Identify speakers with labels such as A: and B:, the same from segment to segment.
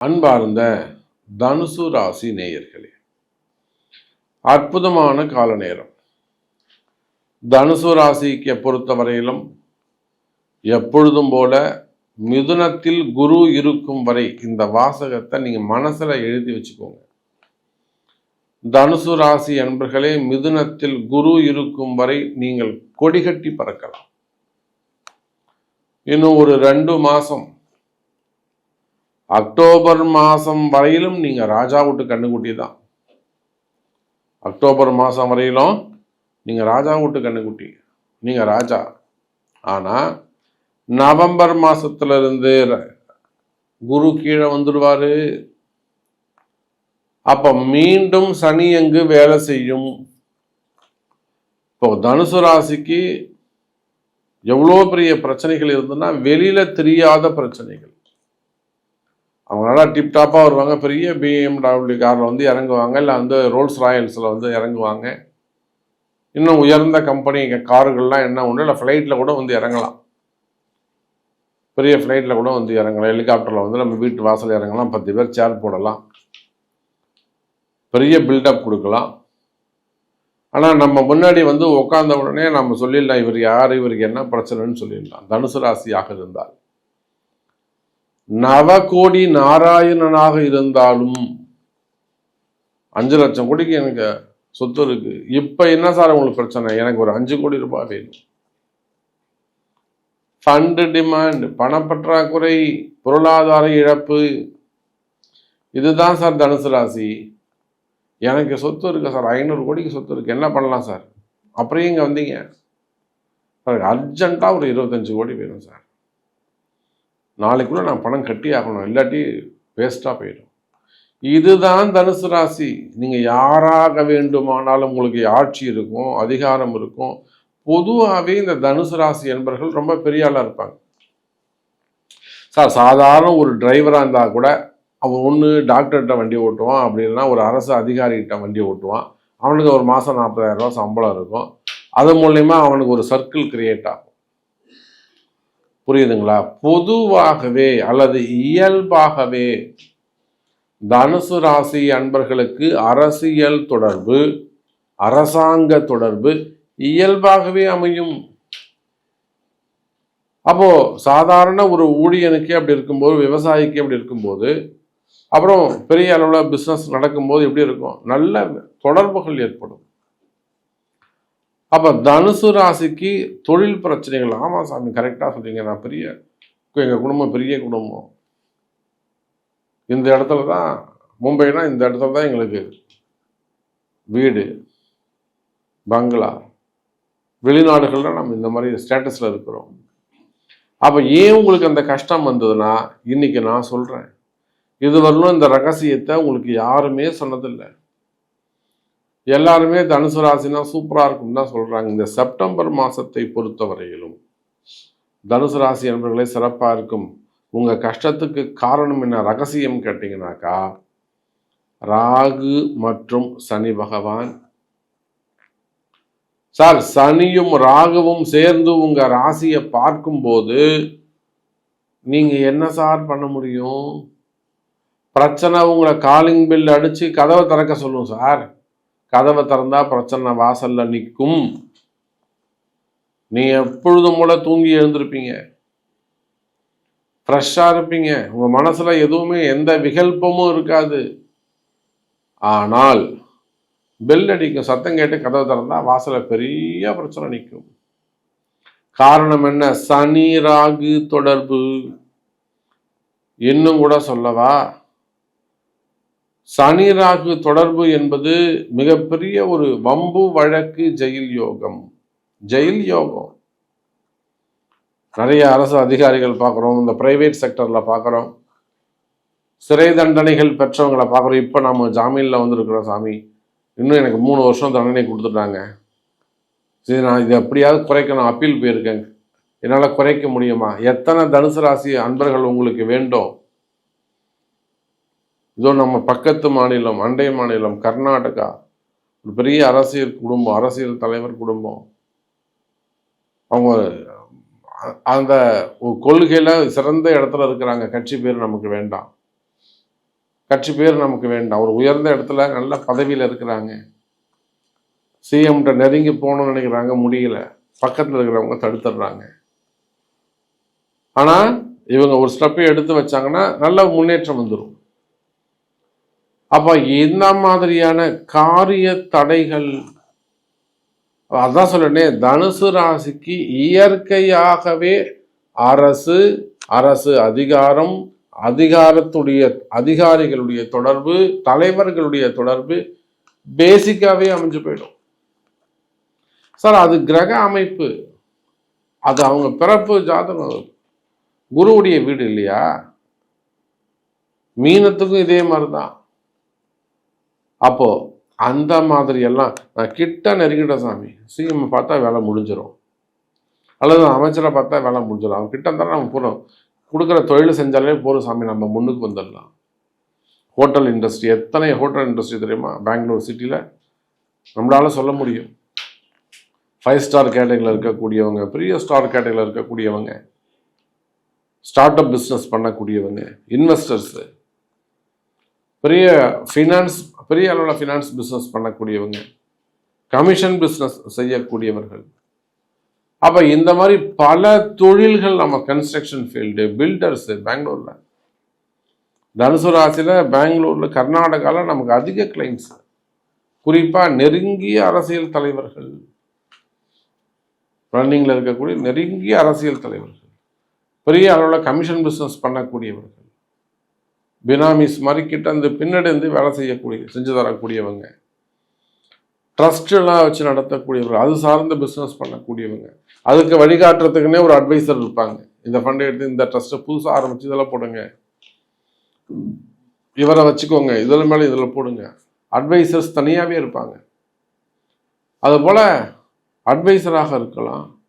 A: அன்பார்ந்த தனுசு ராசி நேயர்களே அற்புதமான கால நேரம் தனுசு ராசிக்கு பொறுத்தவரையிலும் எப்பொழுதும் போல மிதுனத்தில் குரு இருக்கும் வரை இந்த வாசகத்தை நீங்க மனசுல எழுதி வச்சுக்கோங்க. தனுசு ராசி அன்பர்களே மிதுனத்தில் குரு இருக்கும் வரை நீங்கள் கொடிகட்டி பறக்கலாம். இன்னும் ஒரு ரெண்டு மாசம் அக்டோபர் மாதம் வரையிலும் நீங்கள் ராஜா விட்டு கண்ணுக்குட்டி தான் அக்டோபர் மாதம் வரையிலும் நீங்கள் ராஜா விட்டு கண்ணுக்குட்டி நீங்கள் ராஜா. ஆனால் நவம்பர் மாசத்துல இருந்து குரு கீழே வந்துடுவாரு. அப்போ மீண்டும் சனி எங்கு வேலை செய்யும்? இப்போ தனுசு ராசிக்கு எவ்வளோ பெரிய பிரச்சனைகள் இருந்ததுன்னா வெளியில தெரியாத பிரச்சனைகள். அவங்க நல்லா டிப்டாப்பாக வருவாங்க. பெரிய பிஎம்டபிள்யூ காரில் வந்து இறங்குவாங்க. இல்லை வந்து ரோல்ஸ் ராயல்ஸில் வந்து இறங்குவாங்க. இன்னும் உயர்ந்த கம்பெனி காருகள்லாம் என்ன ஒன்று இல்லை ஃப்ளைட்டில் கூட வந்து இறங்கலாம். பெரிய ஃப்ளைட்டில் கூட வந்து இறங்கலாம். ஹெலிகாப்டரில் வந்து நம்ம வீட்டு வாசல் இறங்கலாம். பத்து பேர் சேர் போடலாம். பெரிய பில்டப் கொடுக்கலாம். ஆனால் நம்ம முன்னாடி வந்து உட்காந்த உடனே நம்ம சொல்லிடலாம் இவர் யார் இவருக்கு என்ன பிரச்சனைன்னு சொல்லிடலாம். தனுசு ராசியாக இருந்தால். நவகோடி நாராயணனாக இருந்தாலும் அஞ்சு லட்சம் கோடிக்கு எனக்கு சொத்து இருக்கு. இப்ப என்ன சார் உங்களுக்கு பிரச்சனை? எனக்கு ஒரு அஞ்சு கோடி ரூபாய் வேணும். ஃபண்டு டிமாண்ட் பணப்பற்றாக்குறை பொருளாதார இழப்பு இதுதான் சார் தனுசு ராசி. எனக்கு சொத்து இருக்கு சார். ஐநூறு கோடிக்கு சொத்து இருக்கு. என்ன பண்ணலாம் சார்? அப்புறம் இங்கே வந்தீங்க? சார் அர்ஜென்ட்டாக ஒரு இருபத்தஞ்சு கோடி வேணும் சார். நாளைக்குள்ளே நான் பணம் கட்டி ஆகணும் இல்லாட்டி வேஸ்ட்டாக போயிடும். இதுதான் தனுசு ராசி. நீங்கள் யாராக வேண்டுமானாலும் உங்களுக்கு ஆட்சி இருக்கும் அதிகாரம் இருக்கும். பொதுவாகவே இந்த தனுசு ராசி என்பவர்கள் ரொம்ப பெரிய ஆளாக இருப்பாங்க. சார் சாதாரண ஒரு டிரைவராக இருந்தால் கூட அவன் ஒன்று டாக்டர்கிட்ட வண்டி ஓட்டுவான் அப்படி இல்லைன்னா ஒரு அரசு அதிகாரிகிட்ட வண்டி ஓட்டுவான். அவனுக்கு ஒரு மாதம் நாற்பதாயிரரூவா சம்பளம் இருக்கும். அது மூலயமா அவனுக்கு ஒரு சர்க்கிள் கிரியேட் ஆகும். புரியுதுங்களா? பொதுவாகவே அல்லது இயல்பாகவே தனுசு ராசி அன்பர்களுக்கு அரசியல் தொடர்பு அரசாங்க தொடர்பு இயல்பாகவே அமையும். அப்போ சாதாரண ஒரு ஊழியனுக்கு அப்படி இருக்கும்போது விவசாயிக்கு அப்படி இருக்கும்போது அப்புறம் பெரிய அளவில் பிஸ்னஸ் நடக்கும்போது எப்படி இருக்கும்? நல்ல தொடர்புகள் ஏற்படும். அப்போ தனுசு ராசிக்கு தொழில் பிரச்சனைகள். ஆமாம் சாமி கரெக்டாக சொல்றீங்க. நான் பெரிய எங்கள் குடும்பம் பெரிய குடும்பம். இந்த இடத்துல தான் மும்பைனா இந்த இடத்துல தான் எங்களுக்கு வீடு பங்களா. வெளிநாடுகளில் நம்ம இந்த மாதிரி ஸ்டேட்டஸில் இருக்கிறோம். அப்போ ஏன் உங்களுக்கு அந்த கஷ்டம் வந்ததுன்னா இன்னைக்கு நான் சொல்றேன். இதுவரையிலும் இந்த ரகசியத்தை உங்களுக்கு யாருமே சொன்னதில்லை. எல்லாருமே தனுசு ராசினா சூப்பரா இருக்கும் தான் சொல்றாங்க. இந்த செப்டம்பர் மாசத்தை பொறுத்தவரையிலும் தனுசு ராசி என்பவர்களே சிறப்பா இருக்கும். உங்க கஷ்டத்துக்கு காரணம் என்ன ரகசியம் கேட்டீங்கன்னாக்கா ராகு மற்றும் சனி பகவான். சார் சனியும் ராகுவும் சேர்ந்து உங்க ராசியை பார்க்கும்போது நீங்க என்ன சார் பண்ண முடியும்? பிரச்சனை உங்களை காலிங் பில் அடிச்சு கதவை திறக்க சொல்லுவோம் சார். கதவை திறந்தா பிரச்சனை வாசல்ல நிற்கும். நீ எப்பொழுதும் போல தூங்கி எழுந்திருப்பீங்க. ஃப்ரெஷ்ஷாக இருப்பீங்க. உங்க மனசுல எதுவுமே எந்த விகல்பமும் இருக்காது. ஆனால் பெல் அடிக்கும் சத்தம் கேட்டு கதவை திறந்தா வாசலில் பெரிய பிரச்சனை நிற்கும். காரணம் என்ன? சனி ராகு தொடர்பு. இன்னும் கூட சொல்லவா? சனி ராகு தொடர்பு என்பது மிகப்பெரிய ஒரு வம்பு வழக்கு ஜெயில் யோகம். ஜெயில் யோகம். நிறைய அரசு அதிகாரிகள் பார்க்குறோம் இந்த பிரைவேட் செக்டரில் பார்க்குறோம். சிறை தண்டனைகள் பெற்றவங்களை பார்க்குறோம். இப்போ நம்ம ஜாமீனில் வந்திருக்கிறோம் சாமி. இன்னும் எனக்கு மூணு வருஷம் தண்டனை கொடுத்துட்டாங்க. சரி நான் இதை எப்படியாவது குறைக்கணும். அப்பீல் போயிருக்கேன் என்னால் குறைக்க முடியுமா? எத்தனை தனுசு ராசி அன்பர்கள் உங்களுக்கு வேண்டும்? இதோ நம்ம பக்கத்து மாநிலம் அண்டை மாநிலம் கர்நாடகா. ஒரு பெரிய அரசியல் குடும்பம் அரசியல் தலைவர் குடும்பம். அவங்க அந்த கொள்கையில் சிறந்த இடத்துல இருக்கிறாங்க. கட்சி பேர் நமக்கு வேண்டாம். கட்சி பேர் நமக்கு வேண்டாம். ஒரு உயர்ந்த இடத்துல நல்ல பதவியில் இருக்கிறாங்க. சிஎம்கிட்ட நெருங்கி போகணும்னு நினைக்கிறாங்க. முடியல. பக்கத்தில் இருக்கிறவங்க தடுத்துடுறாங்க. ஆனால் இவங்க ஒரு ஸ்டெப்பை எடுத்து வச்சாங்கன்னா நல்ல முன்னேற்றம் வந்துடும் அப்போ இந்த மாதிரியான காரிய தடைகள்? அதான் சொல்லனே தனுசு ராசிக்கு இயற்கையாகவே அரசு அரசு அதிகாரம் அதிகாரத்துடைய அதிகாரிகளுடைய தொடர்பு தலைவர்களுடைய தொடர்பு பேசிக்காகவே அமைஞ்சு போயிடும். சார் அது கிரக அமைப்பு. அது அவங்க பிறப்பு ஜாதகம். குருவுடைய வீடு இல்லையா? மீனத்துக்கும் இதே மாதிரி தான் அப்போ அந்த மாதிரி எல்லாம் நான் கிட்ட நெருங்கிட்டேன் சாமி சிஎம் பார்த்தா வேலை முடிஞ்சிடும் அல்லது அமைச்சரை பார்த்தா வேலை முடிஞ்சிடும் அவன் கிட்ட இருந்தாலும் நம்ம போகிறோம் கொடுக்குற தொழில் செஞ்சாலே போதும் சாமி நம்ம முன்னுக்கு வந்துடலாம். ஹோட்டல் இண்டஸ்ட்ரி எத்தனை ஹோட்டல் இண்டஸ்ட்ரி தெரியுமா? பெங்களூர் சிட்டியில் நம்மளால சொல்ல முடியும். ஃபைவ் ஸ்டார் கேட்டகரியில் இருக்கக்கூடியவங்க பெரிய ஸ்டார் கேட்டகரியில் இருக்கக்கூடியவங்க ஸ்டார்ட் அப் பிஸ்னஸ் பண்ணக்கூடியவங்க இன்வெஸ்டர்ஸு பெரிய ஃபினான்ஸ் பெரிய அளவில் ஃபினான்ஸ் பிஸ்னஸ் பண்ணக்கூடியவங்க கமிஷன் பிஸ்னஸ் செய்யக்கூடியவர்கள். அப்போ இந்த மாதிரி பல தொழில்கள் நம்ம கன்ஸ்ட்ரக்ஷன் ஃபீல்டு பில்டர்ஸு பெங்களூரில். தனுசு ராசியில் பெங்களூரில் கர்நாடகாவில் நமக்கு அதிக கிளைண்ட்ஸ் குறிப்பாக நெருங்கிய அரசியல் தலைவர்கள். ரன்னிங்கில் இருக்கக்கூடிய நெருங்கிய அரசியல் தலைவர்கள். பெரிய அளவில் கமிஷன் பிஸ்னஸ் பண்ணக்கூடியவர்கள். பினாமிஸ் மாதிரி கிட்ட அந்த பின்னடைந்து வேலை செய்யக்கூடிய செஞ்சு தரக்கூடியவங்க. ட்ரஸ்டெல்லாம் வச்சு நடத்தக்கூடியவர்கள் அது சார்ந்த பிஸ்னஸ் பண்ணக்கூடியவங்க. அதுக்கு வழிகாட்டுறதுக்குன்னே ஒரு அட்வைசர் இருப்பாங்க. இந்த ஃபண்டை எடுத்து இந்த ட்ரஸ்ட்டை புதுசாக ஆரம்பித்து இதெல்லாம் போடுங்க. இவரை வச்சுக்கோங்க இதில் மேலே இதில் போடுங்க. அட்வைசர்ஸ் தனியாகவே இருப்பாங்க. அதுபோல் அட்வைசராக இருக்கலாம்.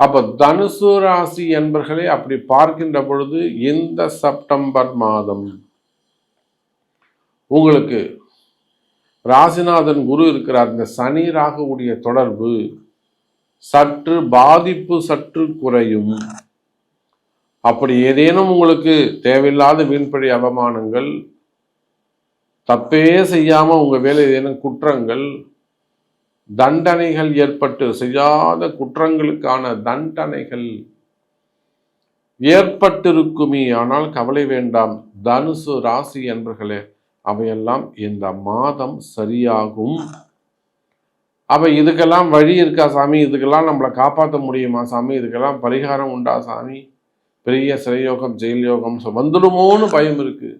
A: அப்போ தனுசு ராசி என்பர்களே அப்படி பார்க்கின்ற பொழுது இந்த செப்டம்பர் மாதம் உங்களுக்கு ராசிநாதன் குரு இருக்கிறார். இந்த சனி ராகுடைய தொடர்பு சற்று பாதிப்பு சற்று குறையும். அப்படி ஏதேனும் உங்களுக்கு தேவையில்லாத வீண்பழி அவமானங்கள் தப்பே செய்யாமல் உங்கள் வேலை ஏதேனும் குற்றங்கள் தண்டனைகள் ஏற்பட்டு செய்யாத குற்றங்களுக்கான தண்டனைகள் ஏற்பட்டிருக்குமே. ஆனால் கவலை வேண்டாம். தனுசு ராசி என்பர்களே அவையெல்லாம் இந்த மாதம் சரியாகும். அப்ப இதுக்கெல்லாம் வழி இருக்கா சாமி? இதுக்கெல்லாம் நம்மளை காப்பாற்ற முடியுமா சாமி? இதுக்கெல்லாம் பரிகாரம் உண்டா சாமி? பெரிய சிறையோகம் ஜெயில் யோகம் வந்துடுமோன்னு பயம் இருக்கு.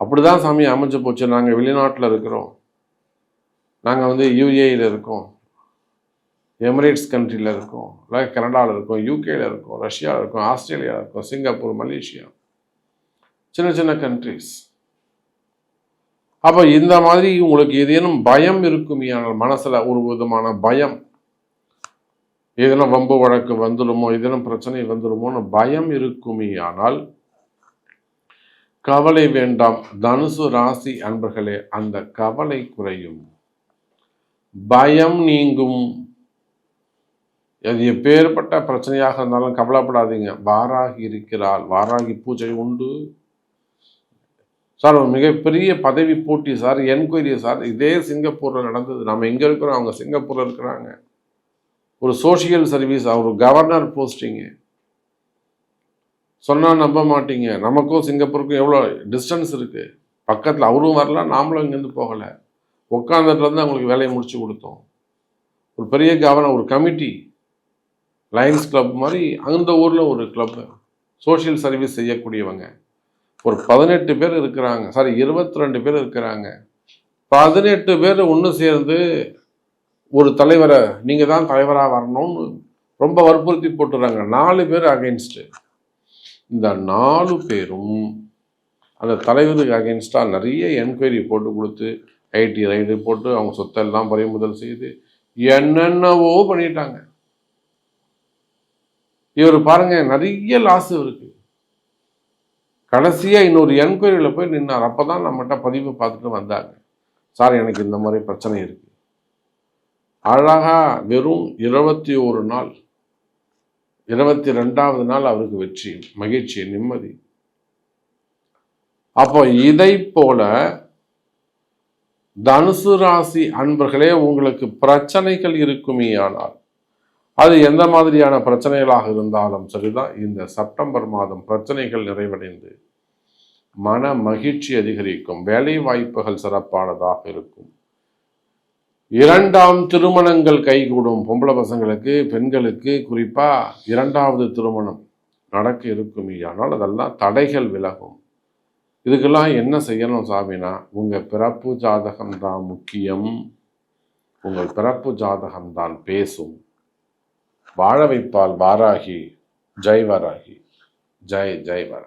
A: அப்படிதான் சாமி அமைஞ்சு போச்சு. நாங்கள் வெளிநாட்டில் இருக்கிறோம். நாங்கள் வந்து யூஏயில் இருக்கோம். எமிரேட்ஸ் கண்ட்ரியில் இருக்கோம். இல்லை கனடாவில் இருக்கோம் யூகேயில் இருக்கோம் ரஷ்யாவில் இருக்கோம் ஆஸ்திரேலியாவில் இருக்கோம் சிங்கப்பூர் மலேசியா. சின்ன சின்ன கண்ட்ரிஸ் அப்போ இந்த மாதிரி உங்களுக்கு ஏதேனும் பயம் இருக்குமையான மனசில் ஒரு விதமான பயம். ஏதேனும் வம்பு வழக்கு வந்துடுமோ ஏதேனும் பிரச்சனை வந்துடுமோன்னு பயம் இருக்குமையானால் கவலை வேண்டாம். தனுசு ராசி அன்பர்களே அந்த கவலை குறையும். பயம் நீங்கும். அது எப்பேற்பட்ட பிரச்சனையாக இருந்தாலும் கவலைப்படாதீங்க. வாராகி இருக்கிறாள். வாராகி பூஜை உண்டு. சார் ஒரு மிகப்பெரிய பதவி போட்டி சார் என்கொயரி சார். இதே சிங்கப்பூரில் நடந்தது. நம்ம எங்கே இருக்கிறோம்? அவங்க சிங்கப்பூரில் இருக்கிறாங்க. ஒரு சோஷியல் சர்வீஸ் அவர் கவர்னர் போஸ்டிங்கு சொன்னால் நம்ப மாட்டீங்க. நமக்கும் சிங்கப்பூருக்கும் எவ்வளோ டிஸ்டன்ஸ் இருக்குது பக்கத்தில் அவரும் வரல நாமளும் இங்கேருந்து போகலை. உட்காந்துட்டு அவங்களுக்கு வேலையை முடிச்சு கொடுத்தோம். ஒரு பெரிய கவனம் ஒரு கமிட்டி லயன்ஸ் கிளப் மாதிரி அந்த ஊரில் ஒரு கிளப்பு சோஷியல் சர்வீஸ் செய்யக்கூடியவங்க. ஒரு பதினெட்டு பேர் இருக்கிறாங்க. சாரி இருபத்தி ரெண்டு பேர் இருக்கிறாங்க. பதினெட்டு பேர் ஒன்று சேர்ந்து ஒரு தலைவரை நீங்கள் தான் தலைவராக வரணும்னு ரொம்ப வற்புறுத்தி போட்டுறாங்க. நாலு பேர் அகைன்ஸ்டு இந்த நாலு பேரும் அந்த தலைவருக்கு அகெயின்ஸ்டாக நிறைய என்கொயரி போட்டு கொடுத்து ஐடி ரைடு போட்டு அவங்க சொத்தெல்லாம் பறிமுதல் செய்து என்னென்னவோ பண்ணிட்டாங்க. இவர் பாருங்க நிறைய லாஸ் இருக்கு கடைசியாக இன்னொரு என்கொயரியில் போய் நின்னார். அப்போ தான் நம்மகிட்ட பதிவு பார்த்துட்டு வந்தாங்க. சார் எனக்கு இந்த மாதிரி பிரச்சனை இருக்கு. அழகா வெறும் இருபத்தி ஒரு நாள் இருபத்தி ரெண்டாவது நாள் அவருக்கு வெற்றி மகிழ்ச்சி நிம்மதி. அப்போ இதை போல தனுசு ராசி அன்பர்களே உங்களுக்கு பிரச்சனைகள் இருக்குமே ஆனால் அது எந்த மாதிரியான பிரச்சனைகளாக இருந்தாலும் சரிதான் இந்த செப்டம்பர் மாதம் பிரச்சனைகள் நிறைவடைந்து மன மகிழ்ச்சி அதிகரிக்கும் வேலை வாய்ப்புகள் சிறப்பானதாக இருக்கும். இரண்டாம் திருமணங்கள் கைகூடும் பொம்பளை பசங்களுக்கு பெண்களுக்கு குறிப்பாக இரண்டாவது திருமணம் நடக்க இருக்குமே ஆனால் அதெல்லாம் தடைகள் விலகும். இதுக்கெல்லாம் என்ன செய்யணும் சாமினா உங்கள் பிறப்பு ஜாதகம் தான் முக்கியம். உங்கள் பிறப்பு ஜாதகம் தான் பேசும். வாழ வைப்பால் வாராகி ஜெய் வராகி. ஜெய் ஜெய் வராகி.